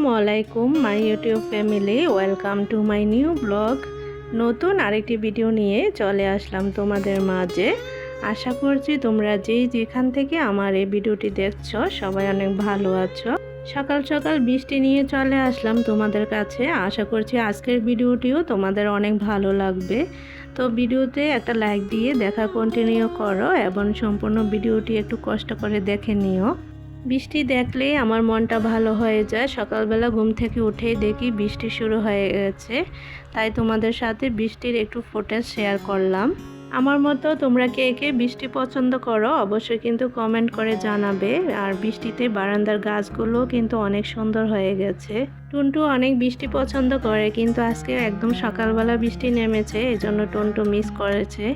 আসসালামু আলাইকুম my YouTube family welcome to my new blog নতুন আরেকটি ভিডিও নিয়ে চলে আসলাম তোমাদের মাঝে। আশা করছি তোমরা যেই যেখান থেকে আমার এই ভিডিওটি দেখছ, সবাই অনেক ভালো আছো। সকাল সকাল বৃষ্টি নিয়ে চলে আসলাম তোমাদের কাছে। আশা করছি আজকের ভিডিওটিও তোমাদের অনেক ভালো লাগবে। তো ভিডিওতে একটা লাইক দিয়ে দেখা কন্টিনিউ করো এবং সম্পূর্ণ ভিডিওটি একটু কষ্ট করে দেখে নিও। বৃষ্টি দেখলেই আমার মনটা ভালো হয়ে যায়। সকালবেলা ঘুম থেকে উঠেই দেখি বৃষ্টি শুরু হয়ে গেছে। তাই তোমাদের সাথে বৃষ্টির একটু ফুটেজ শেয়ার করলাম। আমার মতো তোমরা কে কে বৃষ্টি পছন্দ করো, অবশ্যই কিন্তু কমেন্ট করে জানাবে। আর বৃষ্টিতে বারান্দার গাছগুলো কিন্তু অনেক সুন্দর হয়ে গেছে। টুনটু অনেক বৃষ্টি পছন্দ করে, কিন্তু আজকে একদম সকালবেলা বৃষ্টি নেমেছে, এজন্য টুনটু মিস করেছে।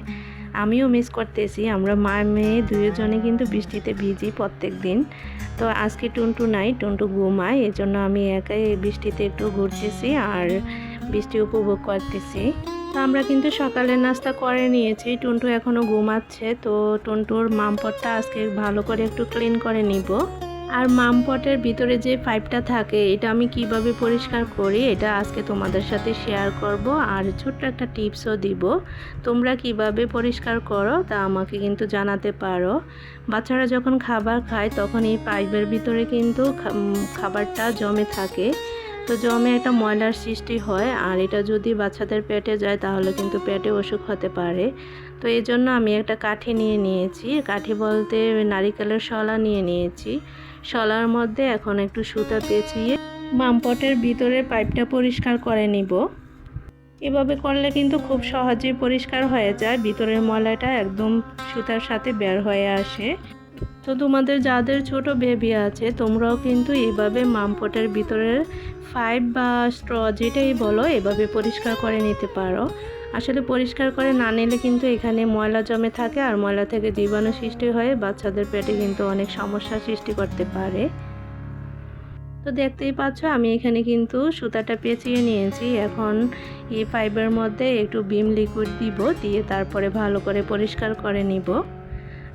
আমিও মিস করতেছি। আমরা মা, মেয়ে দুজনে কিন্তু বৃষ্টিতে ভিজি প্রত্যেক দিন তো আজকে টুনটু নাই, টুনটু ঘুমায় এই জন্য আমি একাই বৃষ্টিতে একটু ঘুরতেছি আর বৃষ্টি উপভোগ করতেছি। তো আমরা কিন্তু সকালের নাস্তা করে নিয়েছি। টুনটু এখনও ঘুমাচ্ছে, তো টুনটুর মামপটটা আজকে ভালো করে একটু ক্লিন করে নিব। আর মামপটের ভিতরে যে পাইপটা থাকে, এটা আমি কীভাবে পরিষ্কার করি, এটা আজকে তোমাদের সাথে শেয়ার করব। আর ছোট্ট একটা টিপসও দিব, তোমরা কীভাবে পরিষ্কার করো তা আমাকে কিন্তু জানাতে পারো। বাচ্চারা যখন খাবার খায়, তখন এই পাইপের ভিতরে কিন্তু খাবারটা জমে থাকে। তো জমে একটা ময়লার সৃষ্টি হয়, আর এটা যদি বাচ্চাদের পেটে যায়, তাহলে কিন্তু পেটে অসুখ হতে পারে। তো এই জন্য আমি একটা কাঠি নিয়ে নিয়েছি। কাঠি বলতে নারিকেলের শলা নিয়ে নিয়েছি। শলার মধ্যে এখন একটু সুতা পেঁচিয়ে মামপটের ভিতরে পাইপটা পরিষ্কার করে নিব। এভাবে করলে কিন্তু খুব সহজেই পরিষ্কার হয়ে যায়, ভিতরের ময়লাটা একদম সুতার সাথে বের হয়ে আসে। তো তোমাদের যাদের ছোট বেবি আছে, তোমরাও কিন্তু এইভাবে মামপটের ভিতরের ফাইভ বা স্ট্র যেটাই বলো, এভাবে পরিষ্কার করে নিতে পারো। আসলে পরিষ্কার করে না নিলে কিন্তু এখানে ময়লা জমে থাকে আর ময়লা থেকে জীবাণু সৃষ্টি হয়ে বাচ্চাদের পেটে কিন্তু অনেক সমস্যা সৃষ্টি করতে পারে। তো দেখতেই পাচ্ছ, আমি এখানে কিন্তু সুতাটা পেঁচিয়ে নিয়েছি। এখন এই ফাইবার মধ্যে একটু বিম লিকুইড দিব, দিয়ে তারপরে ভালো করে পরিষ্কার করে নিব।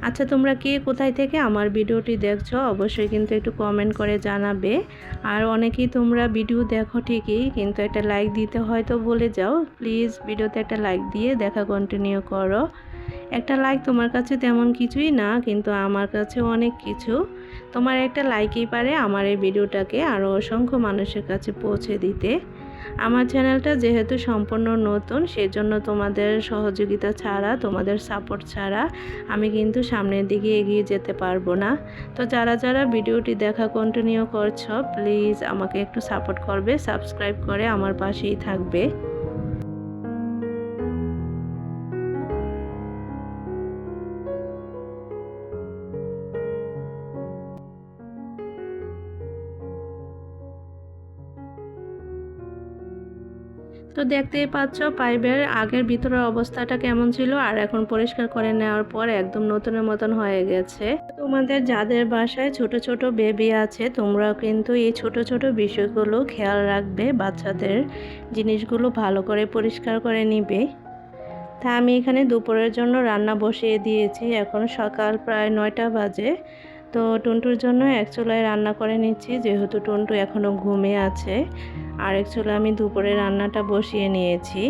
আচ্ছা তোমরা কে কোথায় থেকে আমার ভিডিওটি দেখছ অবশ্যই কিন্তু একটু কমেন্ট করে জানাবে। আর অনেকেই তোমরা ভিডিও দেখো ঠিকই, কিন্তু একটা লাইক দিতে হয়তো বলে যাও। প্লিজ ভিডিওতে একটা লাইক দিয়ে দেখা কন্টিনিউ করো। একটা লাইক তোমার কাছে তেমন কিছুই না, কিন্তু আমার কাছে অনেক কিছু। তোমার একটা লাইকই পারে আমার এই ভিডিওটাকে আরও অসংখ্য মানুষের কাছে পৌঁছে দিতে। আমার চ্যানেলটা যেহেতু সম্পূর্ণ নতুন, সেজন্য তোমাদের সহযোগিতা ছাড়া, তোমাদের সাপোর্ট ছাড়া আমি কিন্তু সামনের দিকে এগিয়ে যেতে পারব না। তো যারা যারা ভিডিওটি দেখা কন্টিনিউ করছ প্লিজ আমাকে একটু সাপোর্ট করবে সাবস্ক্রাইব করে আমার পাশেই থাকবে। তো দেখতেই পাচ্ছ, পাইপের আগের ভিতরের অবস্থাটা কেমন ছিল আর এখন পরিষ্কার করে নেওয়ার পর একদম নতুনের মতন হয়ে গেছে। তোমাদের যাদের বাসায় ছোট ছোট বেবি আছে তোমরা কিন্তু এই ছোট ছোট বিষয়গুলো খেয়াল রাখবে, বাচ্চাদের জিনিসগুলো ভালো করে পরিষ্কার করে নিবে। তা আমি এখানে দুপুরের জন্য রান্না বসিয়ে দিয়েছি, এখন সকাল প্রায় নয়টা বাজে। তো টুনটুর জন্য এক চুলায় রান্না করে নিচ্ছি, যেহেতু টুনটু এখনও ঘুমে আছে। আর এক চুলা আমি দুপুরে রান্নাটা বসিয়ে নিয়েছি।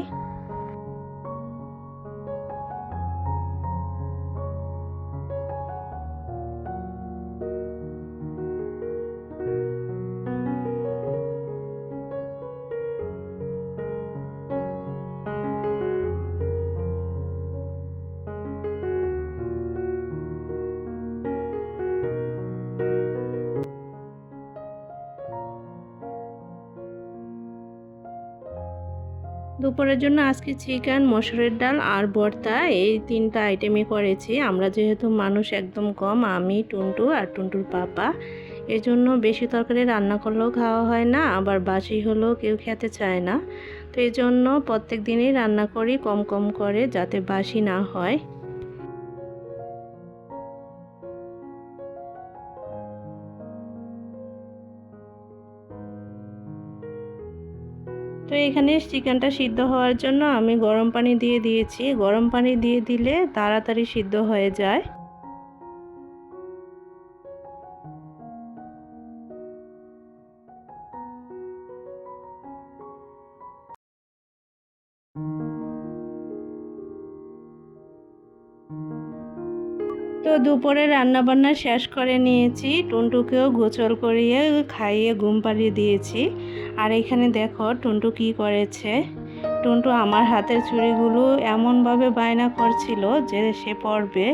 দুপুরের জন্য আজকে চিকেন, মসুরের ডাল আর ভর্তা, এই তিনটা আইটেমই করেছি। আমরা যেহেতু মানুষ একদম কম, আমি, টুনটু আর টুনটুর পাপা। এর জন্য বেশি তরকারি রান্না করলেও খাওয়া হয় না, আবার বাসি হলেও কেউ খেতে চায় না। তো এই জন্য প্রত্যেক দিনই রান্না করি কম কম করে যাতে বাসি না হয়। এখানে চিকেনটা সিদ্ধ হওয়ার জন্য আমি গরম পানি দিয়ে দিয়েছি। গরম পানি দিয়ে দিলে তাড়াতাড়ি সিদ্ধ হয়ে যায়। তো দুপুরে রান্নাবান্না শেষ করে নিয়েছি। টুনটুকেও গোচল করিয়ে, খাইয়ে ঘুম পাড়িয়ে দিয়েছি। আর এখানে দেখো টুনটু কি করেছে। টুনটু আমার হাতের চুড়িগুলো এমনভাবে বায়না করছিল যে সে পড়বে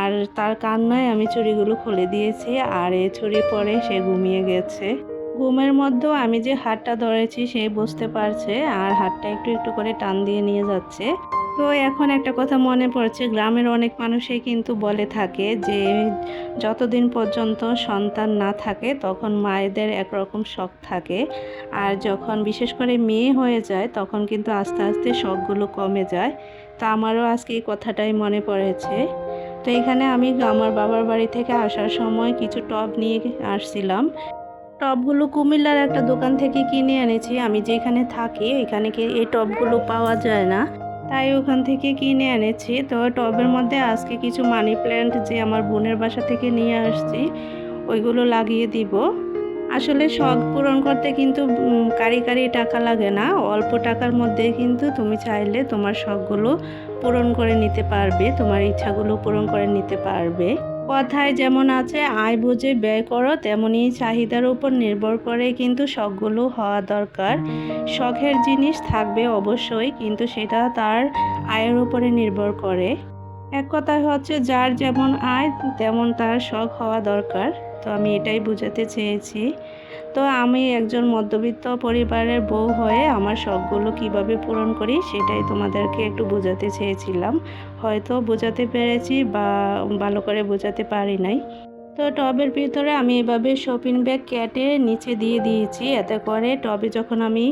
আর তার কান্নায় আমি চুড়িগুলো খুলে দিয়েছি আর এই চুড়ি পরে সে ঘুমিয়ে গেছে। ঘুমের মধ্যেও আমি যে হাতটা ধরেছি সে বুঝতে পারছে আর হাতটা একটু একটু করে টান দিয়ে নিয়ে যাচ্ছে। তো এখন একটা কথা মনে পড়ছে, গ্রামের অনেক মানুষই কিন্তু বলে থাকে যে, যতদিন পর্যন্ত সন্তান না থাকে তখন মায়েদের একরকম শখ থাকে। আর যখন বিশেষ করে মেয়ে হয়ে যায় তখন কিন্তু আস্তে আস্তে শখগুলো কমে যায়। তা আমারও আজকে এই কথাটাই মনে পড়েছে। তো এখানে আমি আমার বাবার বাড়ি থেকে আসার সময় কিছু টব নিয়ে আসছিলাম। টবগুলো কুমিল্লার একটা দোকান থেকে কিনে এনেছি। আমি যেখানে থাকি এখানে কি এই টবগুলো পাওয়া যায় না। তাই ওখান থেকে কিনে এনেছি। তো টবের মধ্যে আজকে কিছু মানি প্ল্যান্ট যে আমার বোনের বাসা থেকে নিয়ে আসছি, ওইগুলো লাগিয়ে দিব। আসলে শখ পূরণ করতে কিন্তু কারি কারি টাকা লাগে না। অল্প টাকার মধ্যে কিন্তু তুমি চাইলে তোমার শখগুলো পূরণ করে নিতে পারবে, তোমার ইচ্ছাগুলো পূরণ করে নিতে পারবে। কথায় যেমন আছে, আয় বুঝে ব্যয় করো তেমনই চাহিদার উপর নির্ভর করে কিন্তু শখগুলো হওয়া দরকার। শখের জিনিস থাকবে অবশ্যই, কিন্তু সেটা তার আয়ের উপরে নির্ভর করে। এক কথায় হচ্ছে, যার যেমন আয়, তেমন তার শখ হওয়া দরকার। তো আমি এটাই বোঝাতে চেয়েছি। তো আমি একজন মধ্যবিত্ত পরিবারের বউ হয়ে আমার শখগুলো কীভাবে পূরণ করি সেটাই তোমাদেরকে একটু বোঝাতে চেয়েছিলাম। হয়তো বোঝাতে পেরেছি বা ভালো করে বোঝাতে পারি নাই। তো টবের ভিতরে আমি এভাবে শপিং ব্যাগ কেটে নিচে দিয়ে দিয়েছি। এতে করে টবে যখন আমি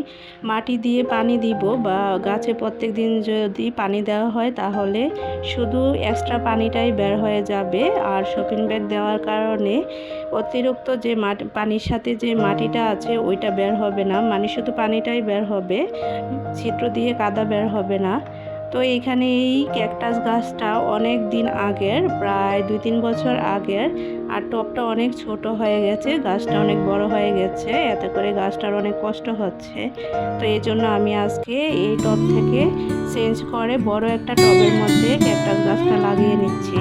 মাটি দিয়ে পানি দিব বা গাছে প্রত্যেক দিন যদি পানি দেওয়া হয় তাহলে শুধু এক্সট্রা পানিটাই বের হয়ে যাবে। আর শপিং ব্যাগ দেওয়ার কারণে অতিরিক্ত যে মাটি, পানির সাথে যে মাটিটা আছে ওইটা বের হবে না। মানে শুধু পানিটাই বের হবে, ছিদ্র দিয়ে কাদা বের হবে না। তো এইখানে এই ক্যাকটাস গাছটা অনেক দিন আগের, প্রায় দুই তিন বছর আগের, আর টবটা অনেক ছোট হয়ে গেছে, গাছটা অনেক বড় হয়ে গেছে, এতে করে গাছটার অনেক কষ্ট হচ্ছে। তো এই জন্য আমি আজকে এই টব থেকে চেঞ্জ করে বড় একটা টবের মধ্যে ক্যাকটাস গাছটা লাগিয়ে নিচ্ছি।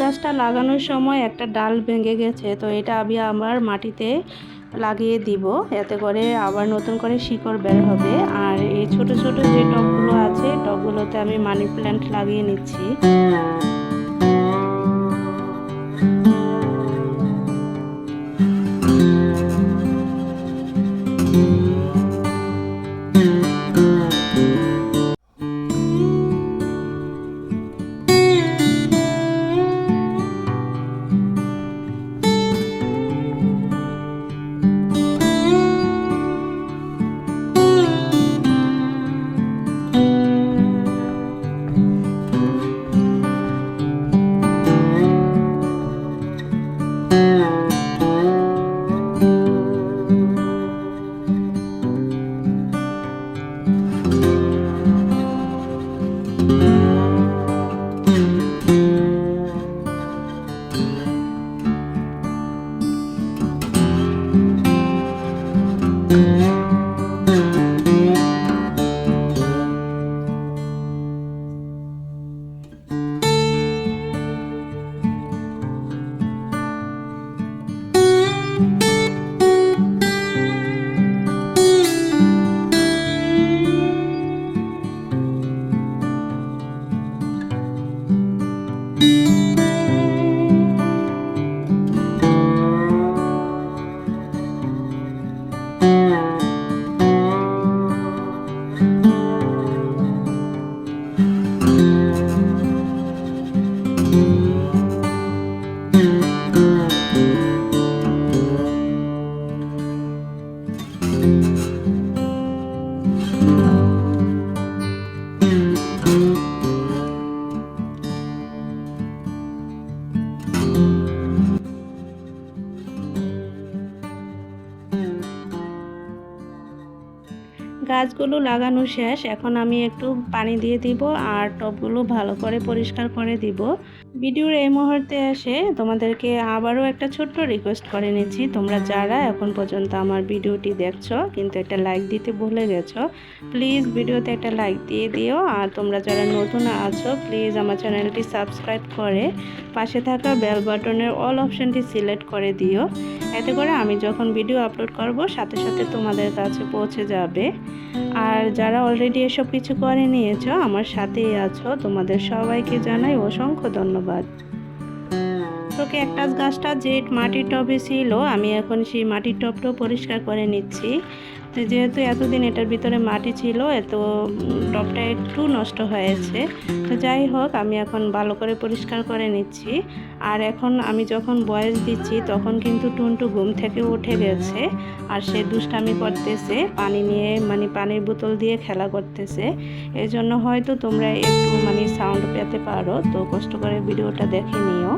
গাছটা লাগানোর সময় একটা ডাল ভেঙে গেছে, তো এটা আমি আমার মাটিতে লাগিয়ে দিব। এতে করে আবার নতুন করে শিকড় বের হবে। আর এই ছোট ছোট যে টবগুলো আছে, টবগুলোতে আমি মানি প্ল্যান্ট লাগিয়ে নিচ্ছি। গাছগুলো লাগানো শেষ, এখন আমি একটু পানি দিয়ে দিব আর টবগুলো ভালো করে পরিষ্কার করে দিব। ভিডিওর এই মুহূর্তে এসে তোমাদেরকে আবারও একটা ছোট্ট রিকোয়েস্ট করে নিচ্ছি। তোমরা যারা এখন পর্যন্ত আমার ভিডিওটি দেখছ, কিন্তু একটা লাইক দিতে ভুলে গেছো প্লিজ ভিডিওতে একটা লাইক দিয়ে দিও। আর তোমরা যারা নতুন আছো প্লিজ আমার চ্যানেলটি সাবস্ক্রাইব করে পাশে থাকা বেল বাটনের অল অপশানটি সিলেক্ট করে দিও। এতে করে আমি যখন ভিডিও আপলোড করব, সাথে সাথে তোমাদের কাছে পৌঁছে যাবে। আর যারা অলরেডি এসব কিছু করে নিয়েছো, আমার সাথেই আছো, তোমাদের সবাইকে জানাই অসংখ্য ধন্যবাদ। তো একটা গাছটা যে মাটির টবে ছিল, আমি এখন সেই মাটির টবটাও পরিষ্কার করে নিচ্ছি। তো যেহেতু এতদিন এটার ভিতরে মাটি ছিল, এত টবটা একটু নষ্ট হয়েছে। তো যাই হোক, আমি এখন ভালো করে পরিষ্কার করে নিচ্ছি। আর এখন আমি যখন বয়স দিচ্ছি, তখন কিন্তু টুনটু ঘুম থেকে উঠে গেছে আর সে দুষ্টামি করতেছে, পানি নিয়ে মানে পানির বোতল দিয়ে খেলা করতেছে। এই জন্য হয়তো তোমরা একটু মানে সাউন্ড পেতে পারো, তো কষ্ট করে ভিডিওটা দেখে নিও।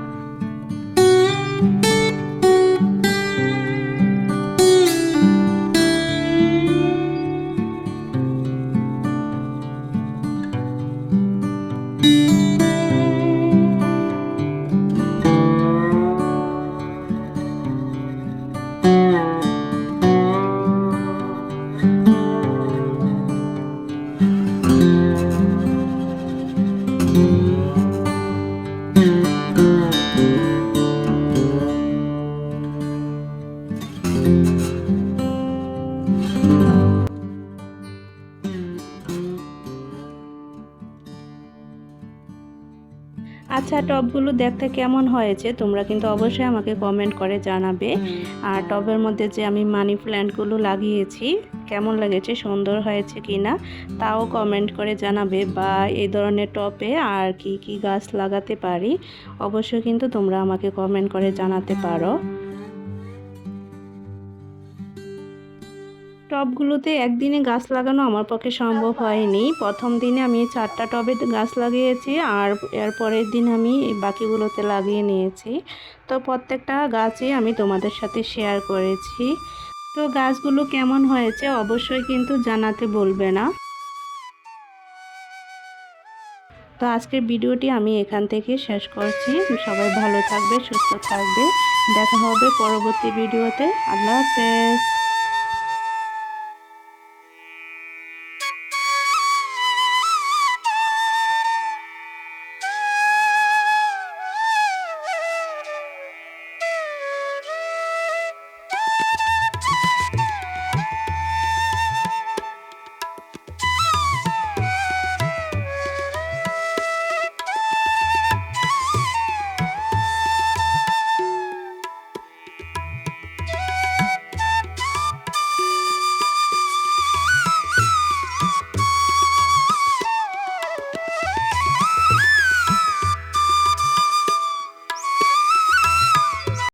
টবগুলো দেখতে কেমন হয়েছে তোমরা কিন্তু অবশ্যই আমাকে কমেন্ট করে জানাবে। আর টবের মধ্যে যে আমি মানি প্ল্যান্টগুলো লাগিয়েছি কেমন লেগেছে সুন্দর হয়েছে কি না তাও কমেন্ট করে জানাবে। বা এই ধরনের টপে আর কি কি গাছ লাগাতে পারি অবশ্যই কিন্তু তোমরা আমাকে কমেন্ট করে জানাতে পারো। টবগুলোতে একদিনে গাছ লাগানো আমার পক্ষে সম্ভব হয়নি। প্রথম দিনে আমি চারটা টবে গাছ লাগিয়েছি আর এর পরের দিন আমি বাকিগুলোতে লাগিয়ে নিয়েছি। তো প্রত্যেকটা গাছই আমি তোমাদের সাথে শেয়ার করেছি। তো গাছগুলো কেমন হয়েছে অবশ্যই কিন্তু জানাতে বলবে না। তো আজকের ভিডিওটি আমি এখান থেকে শেষ করছি। সবাই ভালো থাকবে, সুস্থ থাকবে। দেখা হবে পরবর্তী ভিডিওতে। আল্লাহ হাফেজ।